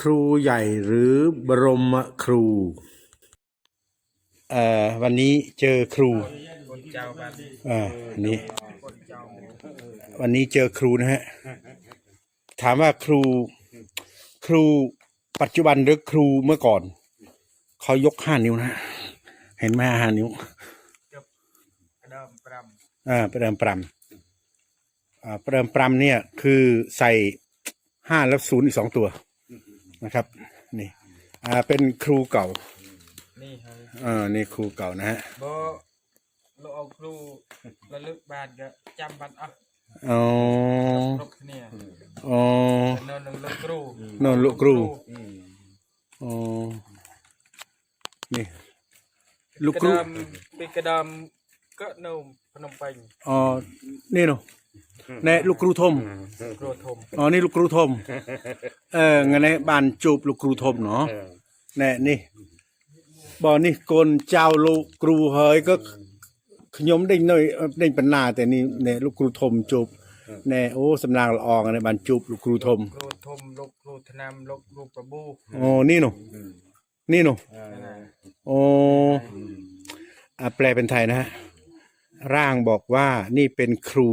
ครูใหญ่หรือบรมครูเอ่อวันนี้เจอครูคนเจ้าบ้านอ่านี่คนเจ้าวันนี้เจอครูนะฮะถามว่าครูครูปัจจุบันหรือครูเมื่อก่อนเขายกห้านิ้วนะฮะเห็นไหมห้านิ้วกระดมปรอ่าประเดิมปรำอ่าประเดิมปรำเนี่ย คือใส่ห้าแล้วศูนย์อีกสองตัว นะครับ นี่ อ่าเป็นครูเก่าำนี่ฮะอ่านี่ครูเก่านะฮะบ่เราเอาครูระลึกบาทก็จำบัตรอะอ๋อครบเนี่ยอ๋อนอนหนึ่งลูกครูโนนลูกครูอ๋อนี่ลูกกคระรูดมปีกระดมก็นมพนมเปญอ๋อนี่เนาะ ในลูกครูทมครูทมอ๋อนี่ลูกครูทม เอองั้นในบ้านจูบลูกครูทมเนาะแน่นี่บ่นี่กนเจ้าลูกครูเฮยก็ขยมได้หน่อยเอ่อได้ปัญนาแต่นี่ในลูกครูทมจูบแน่โอ้สำนางละอองในบ้านจูบลูกครูทมครูทมลูกครูธนามลูกครูประบูอ๋อนี่เนาะนี่เนาะนั่นน่ะโอ้อะแปลเป็นไทยนะฮะร่างบอกว่านี่เป็นครู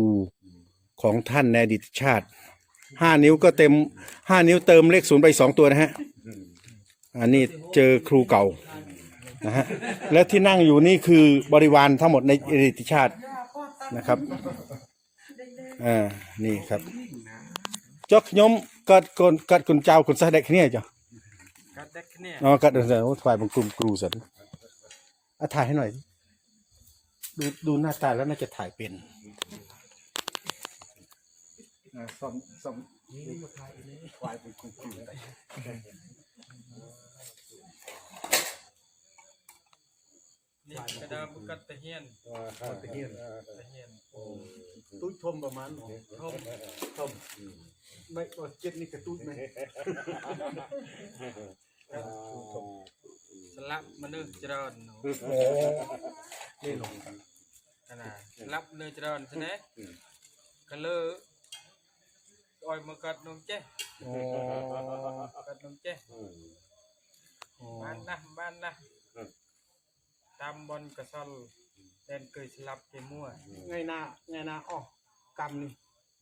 ของท่านในอดีตชาติห้านิ้วก็เต็มห้านิ้วเติมเลขศูนย์ไปสองตัวนะฮะอันนี้เจอครูเก่านะฮะและที่นั่งอยู่นี่คือบริวารทั้งหมดในอดีตชาตินะครับอ่านี่ครับจอกยมกัดคนกัดคนเจ้าคนสะเด็กเนี่ยจ้ะก็เด็กเนี่ยอ๋อกัดเดี๋ยวถ่ายบางกลุ่มครูสันอะถ่ายให้หน่อยสิดูดูหน้าตาแล้วน่าจะถ่ายเป็น อะส่องส่องนี่มาถ่ายนี่ถ่ายเป็นกลุ่มครูนี่กระดมก็ตะเฮียนตะเกียนตะเฮียนตุ้ยทมประมาณทมทมไม่ก็เจ็ดนี่กระตุ้ยไหมสลับมันุษย์เจริญเนาะโอ้นี่หนขนาดสลับมนุษย์เจริญใช่ไหมก็เลย อยมากัดนมเจ้โอ้กัดนมเจ้บ้านนะบ้านนะตามบอลกระซอลเด่นเคยสลับเกมั่วไงนาไงนาอ๋อกำนี่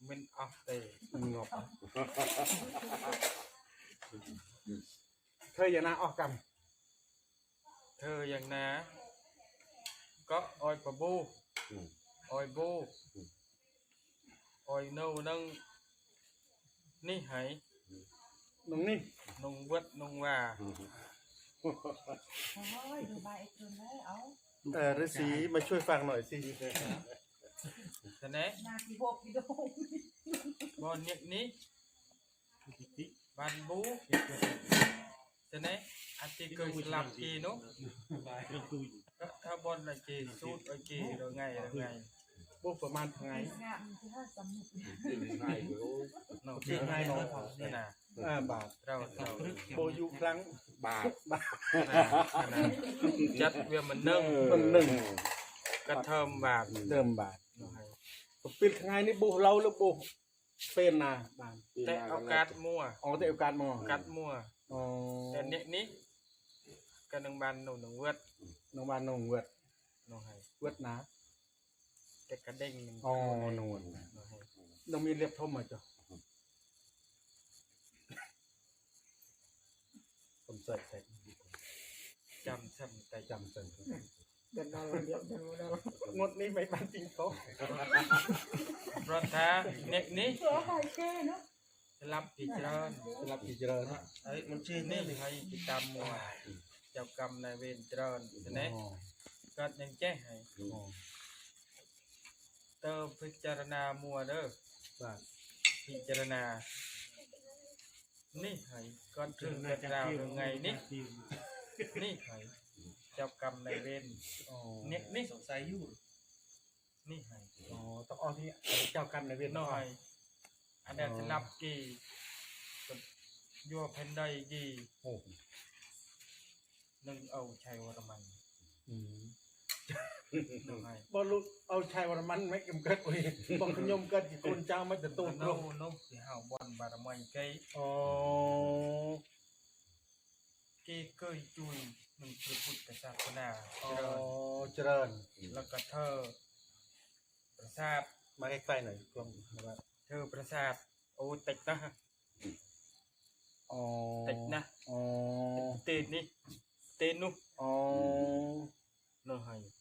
มันออกเตะมันงอกเคยอย่า นาอ๋อกำเธออย่างนะก็ออยปะบูออยบูออยโน่นังนี่ไหตรงนี้นงวัดนงว่าเออฤาษีมาช่วยฟังหน่อยสิใช่ไหมนาทีหกกิโลบอลเนี่ยนี้บันบูใช่ไหมอันที่เคยสลับกีเนาะก็ถ้าบอลอะไรกีสูดอะไรกีเราไงเราไง พวกประมาณไงงานที่ห้าสมุดเนาะที่ไงเนาะนี่นะอ่าบาทเราเราโบอยูครั้งบาทบาทจัดเวียมันนึ่งมันหนึ่งกระเทิมบาทเดิมบาทปิดไงนี่บุเราหรือบุเป็นนาบาทแต่เอากาดมั่วอ๋อแต่โอกาสมองกัดมั่วอ๋อแต่เนี้ยนี้กันหนึ่งบันหนึ่งหนึ่งเวทน้องบ้านน้องเวดน้องให้เวดนะ แต่กระเด้งหนึ่งอ๋อน้องเวดน้องให้น้องมีเรียบทมมาจ้ะผมใส่ใส่จำซ้ำแต่จำใส่เดินมาเดียวเดินมาเดียวงดนี้ไม่ปันจริงเขาเพราะถ้าเนี้ยนี้ตัวหายแก่เนาะสลับปีเจริญสลับกี่เจริญฮะเอ้ยมันชื่อนี่ให้ติดตามมัวเจ้ากรรมนายเวรเจริญใช่ไหมอ๋อก็ยังแจ้ให้อ๋อ เติมพิจารณามัวเด้อบาทพิจารณา นี่ให้ก่อนถึงเกิดราวหรือไงนี่นี่ให้เจ้ากรรมนายเวรอ๋อเนี่ยนี่สงสัยอยู่นี่ให้อ๋อต้องเอาที่เจ้ากรรมในายเวรน้น้ออยยอันนั้นสลับกี่กับยัวแผ่นใดกี่โอ้นึงเอาชัยวรมันอืม បើលោកអោឆៃវរ្ម័នមិនកំកើតអុយបងខ្ញុំកើតជាកូនចៅមិនទទួលនោះនោះគេហៅបនបារមីគេអូគេគឺជួយនឹងព្រះពុទ្ធសាសនាអូច្រើនលកថាប្រាសាទមកឯខ្វែងនេះខ្ញុំធ្វើប្រាសាទអូតិចណាស់អូតិចណាស់អូទេនេះទេនោះអូនោះហើយ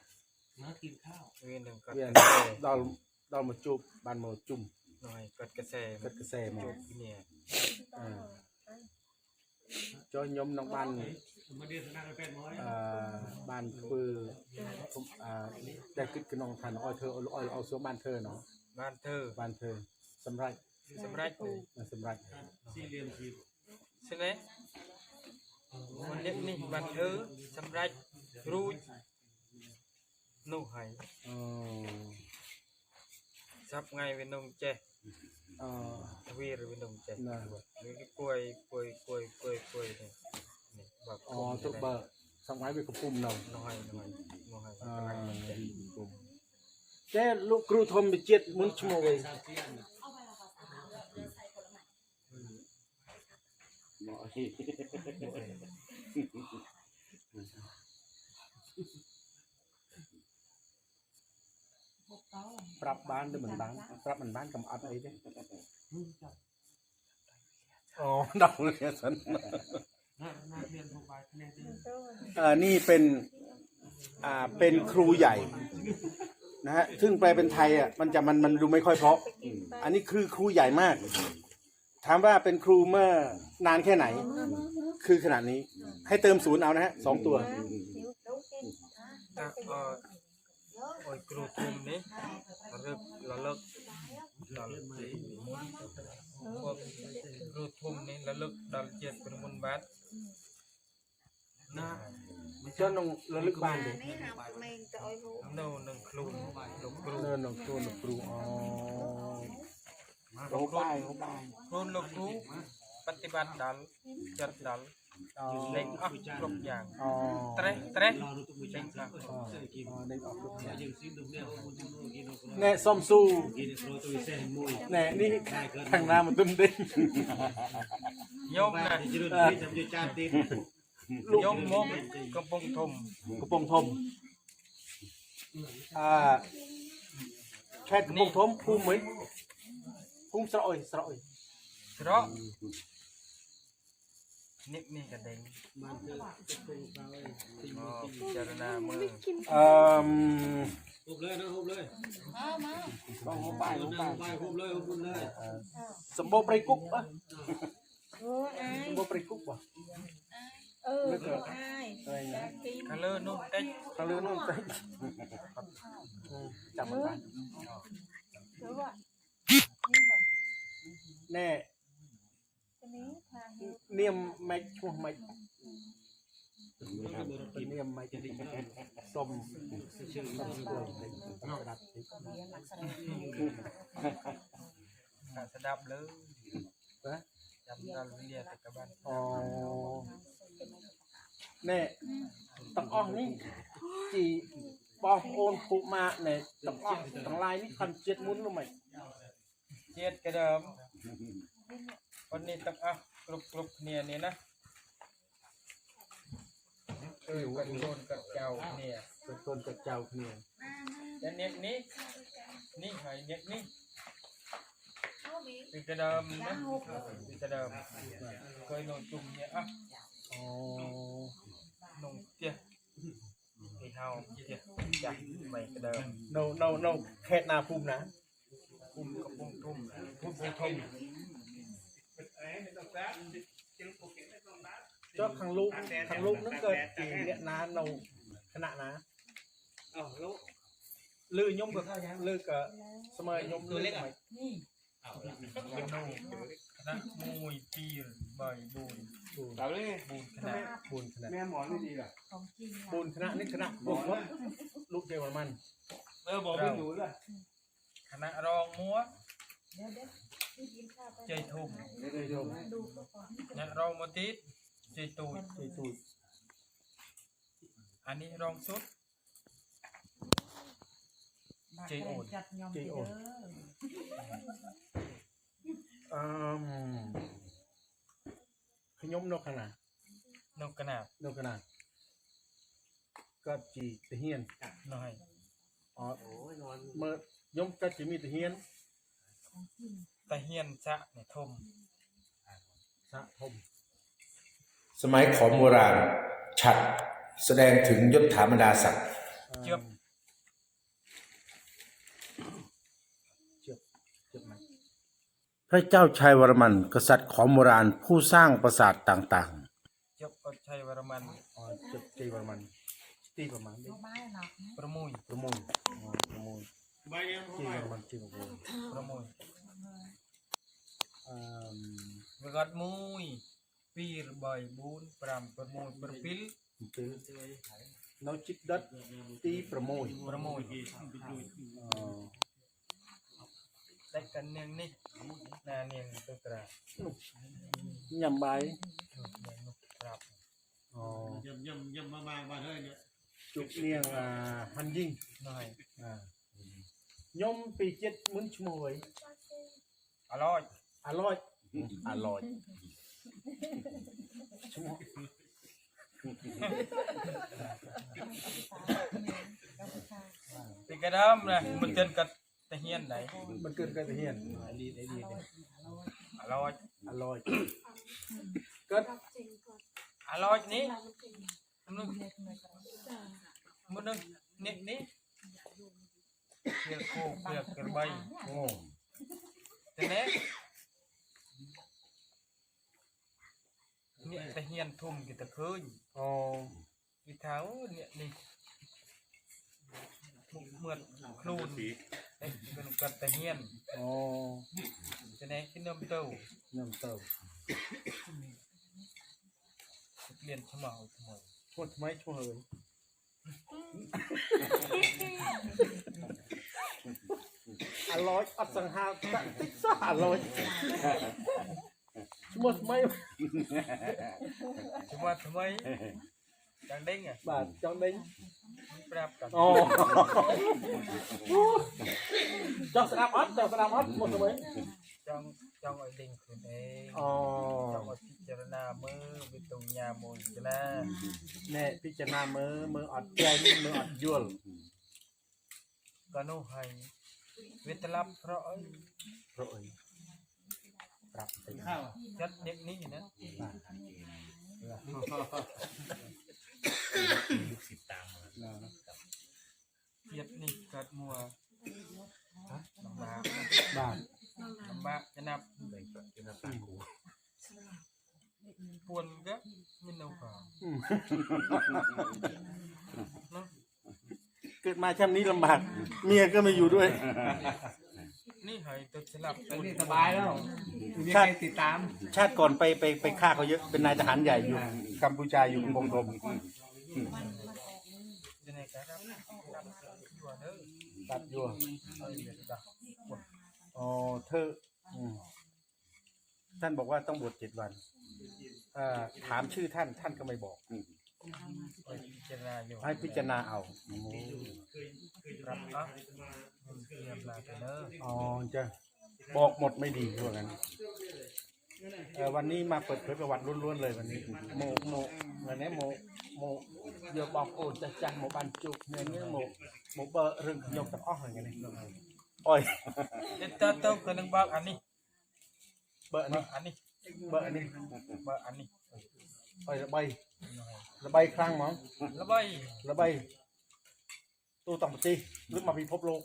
มจุก mình vô tế มันอยู่เตอดอยู่เอ๊ะอ่า em cái đăng này เด็กดันนมบานเตราตะโม trâu อ๋อ ni hay นี่เนาะ ni hay อ๋อ dal vilia ka เราเรียนมากินข้าว viên đừng cắt เวียน cái xe เราเรามาจุบบันโมจุ่ม rồi cắt cái xe กัดกระแสหมอ chụp nè อ่าจอยยมน้องบันมาเดือนสนามแปดร้อยอ่าบ้านคือผมอ่าแต่คิดกับน้องทันอ้อยเธออ้อยเอาสวมบ้านเธอเนาะ ban thơ บ้านเธอสำไร sầm rách này อ่าสำไรสี่เหลี่ยมสี่ xin đấy con nhắc ni ban thơ sầm rách rui nô hay อ๋อ sắp ngay bên nông chè อ๋อ vi rồi bên nông chè Nè. với cái quầy quầy quầy quầy quầy này này và อ๋อทุกเบอร์สังไว้ไป នោះហើយអូសាប់ថ្ងៃវានឹងចេះអឺវាវានឹងចេះណាវាគួយគួយគួយគួយគួយនេះបើអូទុកបើសំថ្ងៃវាកំពុំនៅនោះហើយនោះហើយនោះហើយថ្ងៃមិនចេះកំពុំតែលោកគ្រូធម្មជាតិមុនឈ្មោះអីមកអី มือนบ้านกำอัดอะไรเนี่ยอ๋อดอกเลยสันหน้าหน้าเรียนหกใบคะแนนเต็มอ่านี่เป็นอ่าเป็นครูใหญ่นะฮะซึ่งแปลเป็นไทยอะมันจะมันมันดูไม่ค่อยเพราะ อันนี้คือครูใหญ่มากถามว่าเป็นครูเมื่อนานแค่ไหน คือขนาดนี้ ให้เติมศูนย์เอานะฮะสองตัว ឲ្យគ្រូគុំនេះរឹកលលឹកដល់ទីពួកគ្រូគុំនេះលលឹកដល់ជាតិ9បាទណាមិនចន់នឹងលលឹកបានទេនៅនឹងខ្លួនលោកគ្រូនៅនឹងខ្លួនលោកគ្រូអូលោកគ្រូលោកគ្រូបប្រតិបត្តិដល់ចិត្តដល់ ដេញអស់គ្រប់យ៉ាងអូត្រេះត្រេះដេញអស់ដេញអស់គ្រប់យ៉ាងណែសំស៊ូណែនេះខាងណាមិនទុំដេញញោមណាញោមមកកំពង់ធំកំពង់ធំអឺខេត្តកំពង់ធំភូមិមិនភូមិស្រកអុយស្រកអុយស្រក น่นี่ทางหน้ามันตุ้มดิ้ง nhôm บ้าน này ที่จะรุ่นที่ทำจะจานติด nhôm mốt cầm bông thùng กระโปรงทมอ่าแค่กระโปรงทมภูมิไหมภูมิสระอยสระอย đó nick ni cả đánh มันคือจะเป็นเราเอง ờ chờ na mơ เอ่อหุบเลยนะหุบเลยต้องหัวป้ายหัวนั่ป้างยไปหุบเลยหุบเลยสมบูรณ์ไปกุ๊กปะเอออายสมบูรณ์ไปกุ๊กปะเออเอออายอะไรนะกิน color nung tách ทางเรือนู่ នេះថានាមម៉េចឈ្មោះម៉េចនាមម៉េចសុំសុំស្គាល់បន្តិចស្ដាប់តិចស្ដាប់លើបាទចាំដល់វាទៅកបានអូណែទាំងអស់នេះជីបងប្អូនពុកម៉ាណែទាំងអស់ទាំងឡាយនេះខំជាតិមុននោះមិនជាតិក្ដើម แน่ต้องอ้อนี่จีบองโอนผูกมาเนี่ยต้องอ้อต้องลายนี่คันเจ็ดมุ้นรู้ไหม chết cái đờm con đi tập à group group nè nè nè ừ con con con chào nè เป็นคนกับเจ้าเนี่ย Dạ niệm ní Ní phải niệm ní Vì cái đờm đó Vì cái đờm Coi nồi chung nhé á อ๋อ Nông kia Thì hào kia Dạ mày cái đờm โนโนโนเขตนาภูมินะ Phun có phun thum Phun phun thum เจ้าขังลูกขังลูกนั่นเกิดจีเนี่ยนาโนขณะนะอ้าวแล้วลือยมกับลือกับสมัยยมลือเล็กไหมนี่อ้าวละ Cái nô ณะมวยปีบ่อยบูนเอาเลยบูนคณะปูนคณะแม่หมอนไม่ดีล่ะของจริงปูนคณะนี่คณะพวกรถลูกเทวมัน เออบอกไม่หนูเลยคณะรองมัวเดี๋ยวเดี๋ยวพี่กินข้าวไป ใจทุ่มเดี๋ยวชมดูก็ก่อนคณะรองมติดใจตูดใจตูดอันนี้รองสุดบักเจโอดจัดยอมเจโอดเด้ออืมขยมนกขนาดนกกระนาบนกขนาดก็จีตะเฮียนน้อยอ๋อโอ้ยนอนเมื่อยมก็จะมีตะเฮียนของจริง ตะเฮียนสะเนี่ยทมสะทมสมัยของโบราณฉัดแสดงถึงยศถาบรรดาศักดิ์เจือบเจือบเจือบไหมพระเจ้าชัยวรมัน กษัตริย์ของโบราณผู้สร้างปราสาทต่างเจือบก็ชัยวรมันๆอ๋อเจือบชัยวรมันตีประมาณดนี้อกไม้หนักนะประมุยประมูลอ๋อประมูลใบยังชัยวรมันชื่อประมูลประมุยอืมวกอดมุยปีรบ่อยบูนปรามประมุยประปิลตื้อน้องจิตดัดตีประมูลประมุย វាគាត់1 2 3 4 5 6 7នៅជីកដិតទី6 6ដាច់កាន់នាងនេះណានាងទៅត្រាញ៉ាំបាយប្រាប់អូញ៉ាំញ៉ាំញ៉ាំមកបាយបាទហើយជប់នាងហាន់យីងហើយខ្ញុំពីចិត្តមុនឈ្មោះអីអឡូច มปีเจ็ดมื้นชมวยอร่อย อร่อยอร่อยชมวยกับผู้ชายปีกระดำนะมันเจนกับตะเฮียนไหนมันเกิดกันเฮียนไอ้ดีไอ้ดีเนี่ยอร่อยอร่อยก็อร่อยนี่มึงเล็กเลยก็มึงนึกนี่นี่เกลือโคเกลือกระใบโอ้แต่เนี้ย เนี่ยตะเฮียนทุ่มกิตะคืนอ๋อกีเท้าเนี่ยนี่เหมือนครูนเอ๊ะเป็นกับตะเฮียนอ๋อแต่เนี้ยกินนมเต้าน้ำเต้าเรียนขมเอาขโมยชวดไหมชวดเลยอร่อยอัดสังหารตะติ๊กซ่าอร่อยชวดไห มชิว่าทำไมจังเด้งอะบาทจังเด้งปรับกันอ๋อจังสนามอัดจังสนามอัดหมดเลยจ้องจ้องไอ้เด้งคืนเองอ๋อจ้องไอ้พิจารณามือวิตุญญาโมยจนะแน่พิจารณามือมืออัดแกงมืออัดยวลก็นู่ให้เวทลับเพราะไอ้พระเอย ปรับไปข้าวจัดเด็กนี้นะเกียดนี่เกิดมัวลำบากนะบ้านลำบากจะนับปวนก็ไม่เอาข่าวอืมเนาะเกิดมาช่ำนี้ลำบากเมียก็ไม่อยู่ด้วย นี่ให้ตัวสลับตอนนี้สบายแล้วมีชาใครติติดตาม ชาติก่อนไปไปไปฆ่าเขาเยอะเป็นนายทหารใหญ่อยู่กัมพูชาอยู่บงทมจะไหนกันครับรับอยู่เด้อตัดอยู่เอ้ยเดี๋ยวจะอ๋อเธออืมท่านบอกว่าต้องบวชเจ็ดวันเอ่อถามชื่อท่านท่านก็ไม่บอก ไปพิจารณาอยู่ให้พิจารณาเอารับเนาะมันเตรียมลาไปเด้ออ๋อจะบอกหมดไม่ดีว่างั้นเอ่อวันนี้มาเปิดเผยประวัติล้วนๆเลยวันนี้โมโมวันนี้โมโมเดี๋ยวบอกโอ้จะจังโมบันจุกเนี่ยเนี่ยโมโมเบอร์เรื่องยกตะอ้ออย่างเงี้ยอ้อยเด็ดตาเต้าคนนึงบอกอันนี้ เบอร์อันบอนี้กอันนี้เบอร์อันนี้บอกอันนี้ อ้อยระใบายระใบายครั้งมั้งแล้วไประใบายตู้ต่างประเทศหรือมาพิภพโลก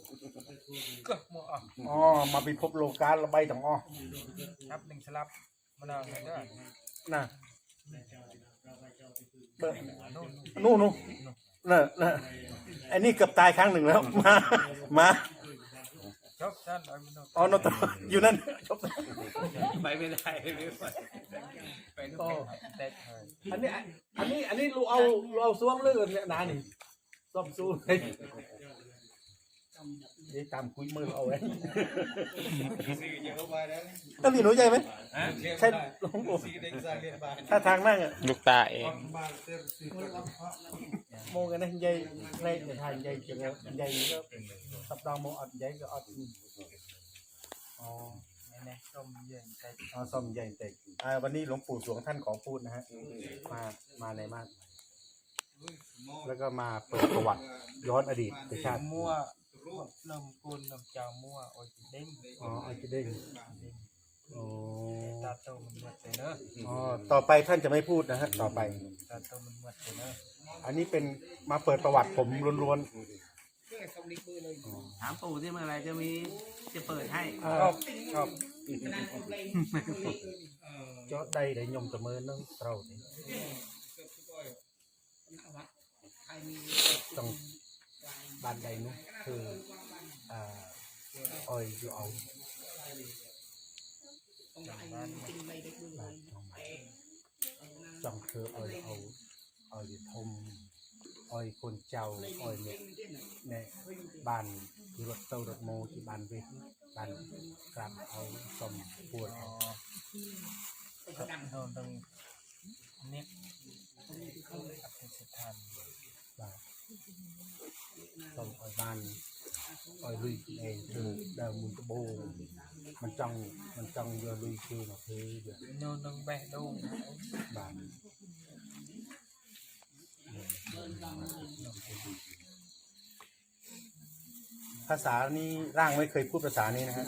ก็มัวอะอ๋อมาพิภพโลกการระใบายต่างอ้อนับหนึ่งสลับมะนาวให้เด้อน่ะเบอร์นู่นนู่นนู่นเนอะเนอะอันนี้เกือบตายครั้งหนึ่งแล้วมามาจบท่านเอาไม่ต้องอ๋อนตอยู่นั่นจบ ไปไม่ได้ไม่ไหวไป ก็เด็ดเลยอันนี้อันนี้อันนี้ลูเอาลูเอาซ้วมเลื่อนเนี่ยนานี่ซ้อมสู้เลยเดี๋ยวตามคุยมือเอาไว้สี่เยอะไปแล้วต้องมีหนูใจไหมใช่หลวงปู่สี่เด็กสร้างเรียนบ้านถ้าทางนั่งอะลูกตาเองบ้านเต็มสี่โมกันนะใหญ่ในในทางใหญ่จังใหญ่ก็สับดองโมอัดใหญ่ก็อัดอ๋อ นี่นะต้มเย็นใส่อ๋อซ่อมใหญ่เต็กอ่าวันนี้หลวงปู่สวงท่านขอพูดนะฮะมามาในมาก แล้วก็มาเปิดประวัติย้อนอดีตชาติมั่วลำกุลลำเจ้ามั่วโอ้ยเด้งอ๋ออาจจะได้อ๋อตาโตมันหมดเลยเนอะอ๋อต่อไปท่านจะไม่พูดนะฮะต่อไปตาโตมันหมดเลยเนอะอันนี้เป็นมาเปิดประวัติผมล้วน ถามปู่ที่เมื่อไรจะมีจะเปิดให้ๆอ่าชอบชอบจอดใดได้ยมตะเมินนั่งเตรานี่ต้องบ้านใดนู้นคืออ่าอ้อยอยู่เอาบ้านจังคืออ้อยเอาอ้อยอยู่ทม อ้อยคนเจ้าอ้อยเนี่ยเนี่ยบ้านที่รถเต้ารถโมที่บ้านเวทบ้านกลับเอาสมปวดอ๋เอาอโดนตรงนี้อภิสิทธันบาทส่งออยบ้านออยลุยเองคือเดิมมุ ภาษานี้ร่างไม่เคยพูดภาษานี้นะฮะ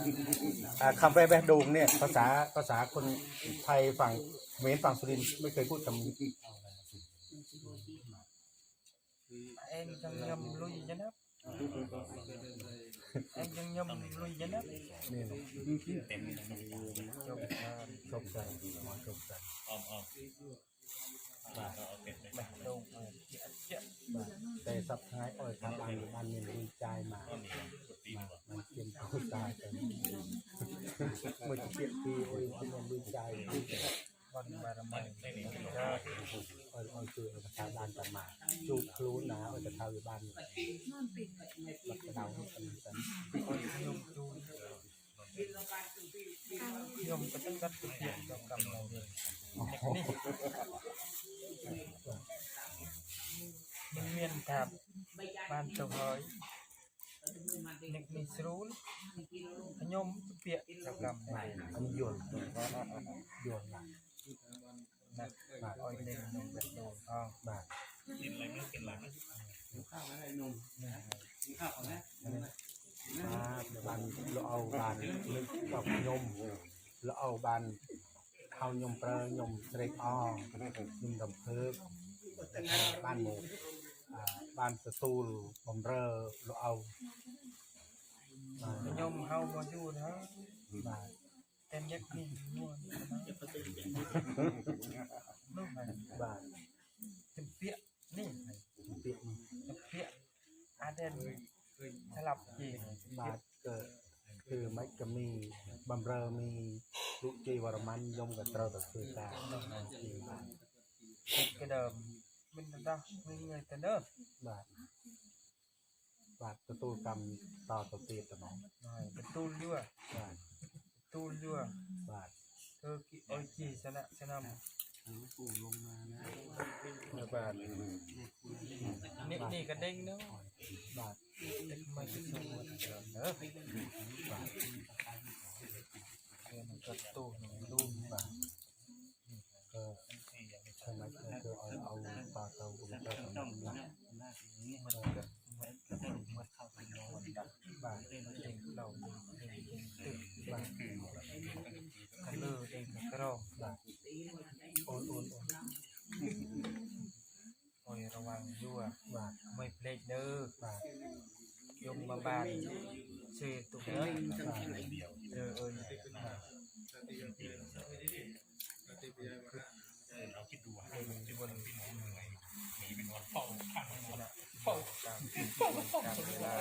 อ่าคำแปลแบบโดงเนี่ย ภาษาภาษาคนไทยฝั่งเขมรฝั่งสุรินทร์ไม่เคยพูดคำนี้เอ็งจังยำลุยยันนะเอ็งจังยำลุยยันนะนี่นะจบครับจบใจหมอจ บใจแบะดงเออเจ๊ะเจ๊ะแต่สับท้ายอ้อยทำอันอันนี้ดีใจมามันเปลี่ยนผู้ตายกันมื่อจะเปลี่ยนปีโอ้ยมันดีใจวันบารมีก็อ้อยอ้อยคือประชาบ้านกันมาจูบครูหนะอ้อยจะเท่าอยู่บ้านรักเราให้กันกันยมจูยมก็ต้องกัดเปียกกับกำลังเรีย นนี่มันเมียนทับบ้านตัวหอยนึกมีสรูนยมเปียกกับกำลังเรียนอันนี้โยนโยนมานักบาดอ้อยเล่นนมแบบโดนอ้อบาทมาเดี๋ยวบ้านเราเอาบ้านนึกกับยมเราเอาบ้านเอายมเปรยยมเสร็จอ้อยมดำเพิกบ้านหมูอ่าบ้าน สตูลบมเรอเราเอามายมเฮาบ่อยู่นะมาเต็มยักษ์นี่ม่วนนะนู่นไงบ้านเต็มเปียกนี่ไงเปียกเต็มเปียกอา คือไม่จะมีบอมเรอมีลูกจีวรมันยมกับเตราตะคือตาจีบาทกระเดิมมันจะไม่เงยแต่เด้อบาทบาทสตูกรรมต่อตะเตียตะน้องป็นตูยั่วบาทตูยั่วบาทเธอกี่โอ้ยจีชนะชนะปู่ลงมานะบาทนี่นี่กระเด้งเนาะบาท เด็กไม่ติดตัวเด้อเรียนกระตูนลูกบาทก็ใช่ไมก็เอาเอาปลาเตาอุปกรณ์ต่างๆมันก็มันก็มันเข้าไปนอนดักบาทเองเราเด็กเด็กตึกบ้านกันเลอเด็กกระรอก บาทโอนโอนโอน โอ้ยระวังยั่ว บาท ไม่เพลดเด้อบาท ยมมาบ้านเสียตุกเด้อเออเออ เราคิดดูว่า เองที่บน มีเป็นวันเฝ้าข้างมัน เฝ้าตามตามเวลา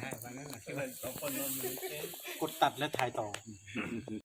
ให้วันนั้น สองคนนอนอยู่ในเต็นท์ กดตัดและถ่ายต่อ